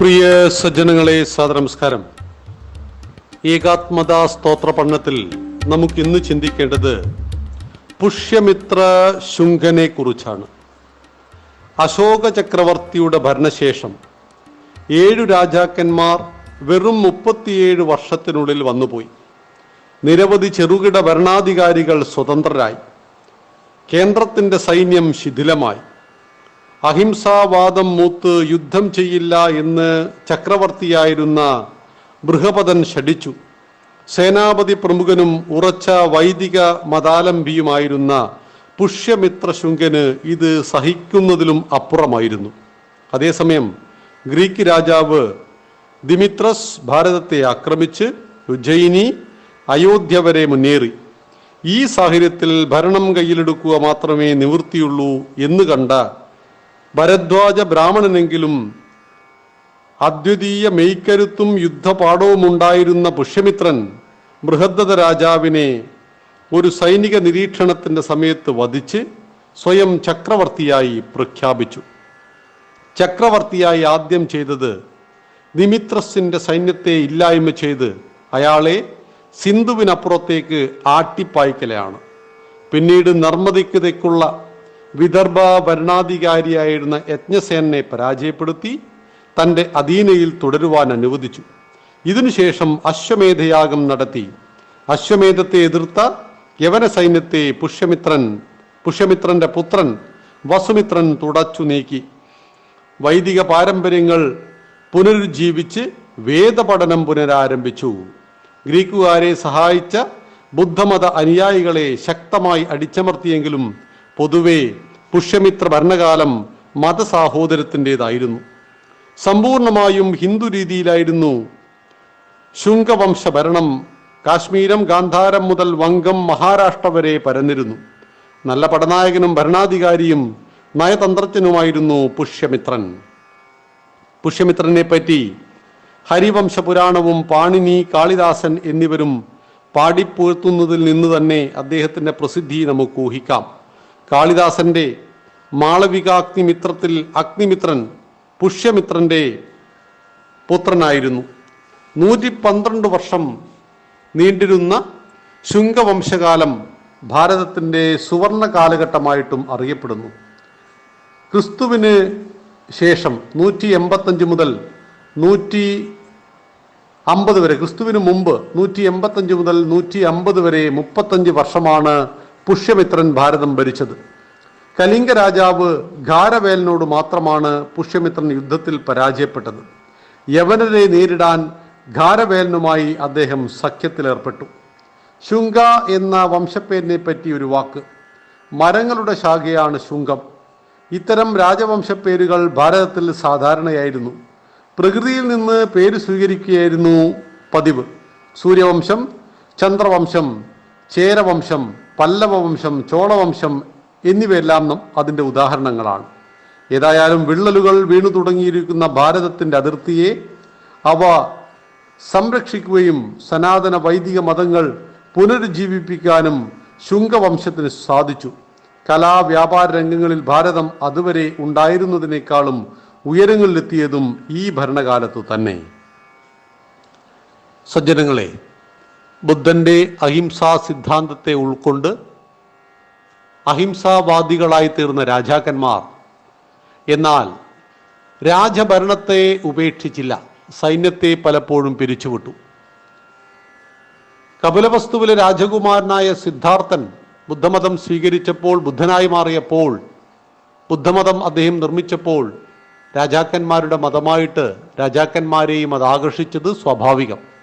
പ്രിയ സജ്ജനങ്ങളെ സാദനമസ്കാരം ഏകാത്മതാ സ്തോത്ര പഠനത്തിൽ നമുക്ക് ഇന്ന് ചിന്തിക്കേണ്ടത് പുഷ്യമിത്ര ശുംഖനെ കുറിച്ചാണ് അശോക ചക്രവർത്തിയുടെ ഭരണശേഷം ഏഴു രാജാക്കന്മാർ വെറും മുപ്പത്തിയേഴ് വർഷത്തിനുള്ളിൽ വന്നുപോയി. നിരവധി ചെറുകിട ഭരണാധികാരികൾ സ്വതന്ത്രരായി. കേന്ദ്രത്തിന്റെ സൈന്യം ശിഥിലമായി. അഹിംസാവാദം മൂത്ത് യുദ്ധം ചെയ്യില്ല എന്ന് ചക്രവർത്തിയായിരുന്ന ബൃഹപദൻ ഷടിച്ചു സേനാപതി പ്രമുഖനും ഉറച്ച വൈദിക മതാലംബിയുമായിരുന്ന പുഷ്യമിത്ര ശുങ്കന് ഇത് സഹിക്കുന്നതിലും അപ്പുറമായിരുന്നു. അതേസമയം ഗ്രീക്ക് രാജാവ് ദിമിത്രസ് ഭാരതത്തെ ആക്രമിച്ച് ഉജ്ജയിനി അയോധ്യ വരെ മുന്നേറി. ഈ സാഹചര്യത്തിൽ ഭരണം കയ്യിലെടുക്കുക മാത്രമേ നിവൃത്തിയുള്ളൂ എന്ന് കണ്ട ഭരദ്വാജ ബ്രാഹ്മണനെങ്കിലും അദ്വിതീയ മെയ്ക്കരുത്തും യുദ്ധപാഠവും ഉണ്ടായിരുന്ന പുഷ്യമിത്രൻ ബൃഹദ്ദത രാജാവിനെ ഒരു സൈനിക നിരീക്ഷണത്തിന്റെ സമയത്ത് വധിച്ച് സ്വയം ചക്രവർത്തിയായി പ്രഖ്യാപിച്ചു. ചക്രവർത്തിയായി ആദ്യം ചെയ്തത് നിമിത്രസിന്റെ സൈന്യത്തെ ഇല്ലായ്മ ചെയ്ത് അയാളെ സിന്ധുവിനപ്പുറത്തേക്ക് ആട്ടിപ്പായ്ക്കലാണ്. പിന്നീട് നർമ്മദയ്ക്ക് തെക്കുള്ള വിദർഭ ഭരണാധികാരിയായിരുന്ന യജ്ഞസേനെ പരാജയപ്പെടുത്തി തന്റെ അധീനയിൽ തുടരുവാൻ അനുവദിച്ചു. ഇതിനുശേഷം അശ്വമേധയാഗം നടത്തി. അശ്വമേധത്തെ എതിർത്ത യവന സൈന്യത്തെ പുഷ്യമിത്രൻ പുഷ്യമിത്രന്റെ പുത്രൻ വസുമിത്രൻ തുടച്ചു നീക്കി. വൈദിക പാരമ്പര്യങ്ങൾ പുനരുജ്ജീവിച്ച് വേദപഠനം പുനരാരംഭിച്ചു. ഗ്രീക്കുകാരെ സഹായിച്ച ബുദ്ധമത അനുയായികളെ ശക്തമായി അടിച്ചമർത്തിയെങ്കിലും പൊതുവെ പുഷ്യമിത്ര ഭരണകാലം മതസാഹോദര്യത്തിന്റെതായിരുന്നു. സമ്പൂർണമായും ഹിന്ദു രീതിയിലായിരുന്നു ശുംഗവംശ ഭരണം കാശ്മീരം ഗാന്ധാരം മുതൽ വങ്കം മഹാരാഷ്ട്ര വരെ പരന്നിരുന്നു. നല്ല പടനായകനും ഭരണാധികാരിയും നയതന്ത്രജ്ഞനുമായിരുന്നു പുഷ്യമിത്രൻ. പുഷ്യമിത്രനെ പറ്റി ഹരിവംശ പുരാണവും പാണിനി കാളിദാസൻ എന്നിവരും പാടിപ്പുഴത്തുന്നതിൽ നിന്ന് തന്നെ അദ്ദേഹത്തിന്റെ പ്രസിദ്ധി നമുക്ക് ഊഹിക്കാം. കാളിദാസന്റെ മാളവികാഗ്നിമിത്രത്തിൽ അഗ്നിമിത്രൻ പുഷ്യമിത്രന്റെ പുത്രനായിരുന്നു. നൂറ്റി പന്ത്രണ്ട് വർഷം നീണ്ടിരുന്ന ശുംഗവംശകാലം ഭാരതത്തിന്റെ സുവർണ കാലഘട്ടമായിട്ടും അറിയപ്പെടുന്നു. ക്രിസ്തുവിന് ശേഷം നൂറ്റി എൺപത്തഞ്ച് മുതൽ നൂറ്റി അമ്പത് വരെ ക്രിസ്തുവിന് മുമ്പ് നൂറ്റി എൺപത്തഞ്ച് മുതൽ നൂറ്റി അമ്പത് വരെ മുപ്പത്തഞ്ച് വർഷമാണ് പുഷ്യമിത്രൻ ഭാരതം ഭരിച്ചത്. കലിംഗ രാജാവ് ഘാരവേലനോട് മാത്രമാണ് പുഷ്യമിത്രൻ യുദ്ധത്തിൽ പരാജയപ്പെട്ടത്. യവനരെ നേരിടാൻ ഘാരവേലനുമായി അദ്ദേഹം സഖ്യത്തിലേർപ്പെട്ടു. ശുങ്ക എന്ന വംശപ്പേരിനെ പറ്റി ഒരു വാക്ക്. മരങ്ങളുടെ ശാഖയാണ് ശുങ്കം ഇത്തരം രാജവംശപ്പേരുകൾ ഭാരതത്തിൽ സാധാരണയായിരുന്നു. പ്രകൃതിയിൽ നിന്ന് പേര് സ്വീകരിക്കുകയായിരുന്നു പതിവ്. സൂര്യവംശം ചന്ദ്രവംശം ചേരവംശം പല്ലവവംശം ചോളവംശം എന്നിവയെല്ലാം അതിന്റെ ഉദാഹരണങ്ങളാണ്. ഏതായാലും വിള്ളലുകൾ വീണു തുടങ്ങിയിരിക്കുന്ന ഭാരതത്തിന്റെ അതിർത്തിയെ അവ സംരക്ഷിക്കുകയും സനാതന വൈദിക മതങ്ങൾ പുനരുജ്ജീവിപ്പിക്കാനും ശുംഗവംശത്തിന് സാധിച്ചു. കലാ വ്യാപാര രംഗങ്ങളിൽ ഭാരതം അതുവരെ ഉണ്ടായിരുന്നതിനേക്കാളും ഉയരങ്ങളിലെത്തിയതും ഈ ഭരണകാലത്തു തന്നെ. സജ്ജനങ്ങളെ ബുദ്ധന്റെ അഹിംസാ സിദ്ധാന്തത്തെ ഉൾക്കൊണ്ട് അഹിംസാവാദികളായി തീർന്ന രാജാക്കന്മാർ. എന്നാൽ രാജഭരണത്തെ ഉപേക്ഷിച്ചില്ല. സൈന്യത്തെ പലപ്പോഴും പിരിച്ചുവിട്ടു. കപിലവസ്തുവിലെ രാജകുമാരനായ സിദ്ധാർത്ഥൻ ബുദ്ധമതം സ്വീകരിച്ചപ്പോൾ ബുദ്ധനായി മാറിയപ്പോൾ ബുദ്ധമതം അദ്ദേഹം നിർമ്മിച്ചപ്പോൾ രാജാക്കന്മാരുടെ മതമായിട്ട് രാജാക്കന്മാരെയും അത് ആകർഷിച്ചത് സ്വാഭാവികം.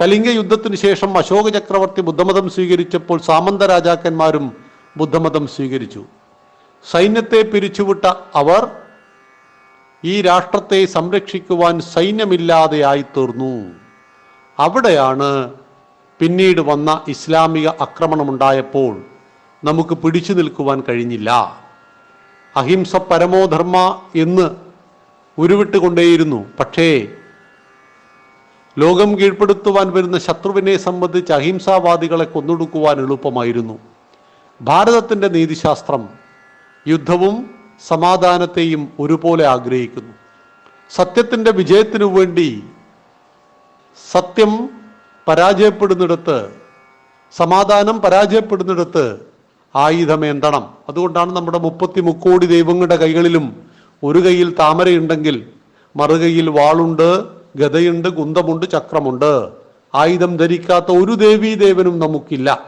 കലിംഗ യുദ്ധത്തിനു ശേഷം അശോക ചക്രവർത്തി ബുദ്ധമതം സ്വീകരിച്ചപ്പോൾ സാമന്ത രാജാക്കന്മാരും ബുദ്ധമതം സ്വീകരിച്ചു. സൈന്യത്തെ പിരിച്ചുവിട്ട അവർ ഈ രാഷ്ട്രത്തെ സംരക്ഷിക്കുവാൻ സൈന്യമില്ലാതെയായി തീർന്നു അവിടെയാണ് പിന്നീട് വന്ന ഇസ്ലാമിക ആക്രമണമുണ്ടായപ്പോൾ നമുക്ക് പിടിച്ചു നിൽക്കുവാൻ കഴിഞ്ഞില്ല. അഹിംസ പരമോധർമ്മ എന്ന് ഉരുവിട്ടുകൊണ്ടേയിരുന്നു. പക്ഷേ ലോകം കീഴ്പ്പെടുത്തുവാൻ വരുന്ന ശത്രുവിനെ സംബന്ധിച്ച് അഹിംസാവാദികളെ കൊന്നൊടുക്കുവാൻ എളുപ്പമായിരുന്നു. ഭാരതത്തിന്റെ നീതിശാസ്ത്രം യുദ്ധവും സമാധാനത്തെയും ഒരുപോലെ ആഗ്രഹിക്കുന്നു. സത്യത്തിന്റെ വിജയത്തിനു വേണ്ടി സത്യം പരാജയപ്പെടുന്നിടത്ത് സമാധാനം പരാജയപ്പെടുന്നിടത്ത് ആയുധമേന്തണം അതുകൊണ്ടാണ് നമ്മുടെ മുപ്പത്തി മുക്കോടി ദൈവങ്ങളുടെ കൈകളിലും ഒരു കൈയിൽ താമരയുണ്ടെങ്കിൽ മറുകൈയിൽ വാളുണ്ട് ഗതയുണ്ട് കുന്തമുണ്ട് ചക്രമുണ്ട്. ആയുധം ധരിക്കാത്ത ഒരു ദേവീ ദേവനും നമുക്കില്ല.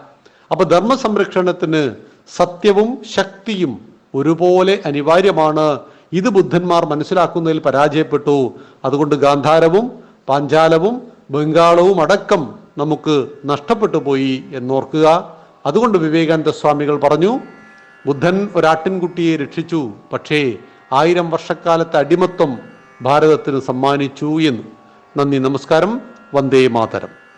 അപ്പൊ ധർമ്മ സംരക്ഷണത്തിന് സത്യവും ശക്തിയും ഒരുപോലെ അനിവാര്യമാണ്. ഇത് ബുദ്ധന്മാർ മനസ്സിലാക്കുന്നതിൽ പരാജയപ്പെട്ടു. അതുകൊണ്ട് ഗാന്ധാരവും പാഞ്ചാലവും ബംഗാളവും അടക്കം നമുക്ക് നഷ്ടപ്പെട്ടു പോയി എന്നോർക്കുക. അതുകൊണ്ട് വിവേകാനന്ദ സ്വാമികൾ പറഞ്ഞു ബുദ്ധൻ ഒരാട്ടിൻകുട്ടിയെ രക്ഷിച്ചു. പക്ഷേ ആയിരം വർഷക്കാലത്തെ അടിമത്വം ഭാരതത്തിന് സമ്മാനിച്ചു എന്ന്. നന്ദി നമസ്കാരം. വന്ദേ മാതരം.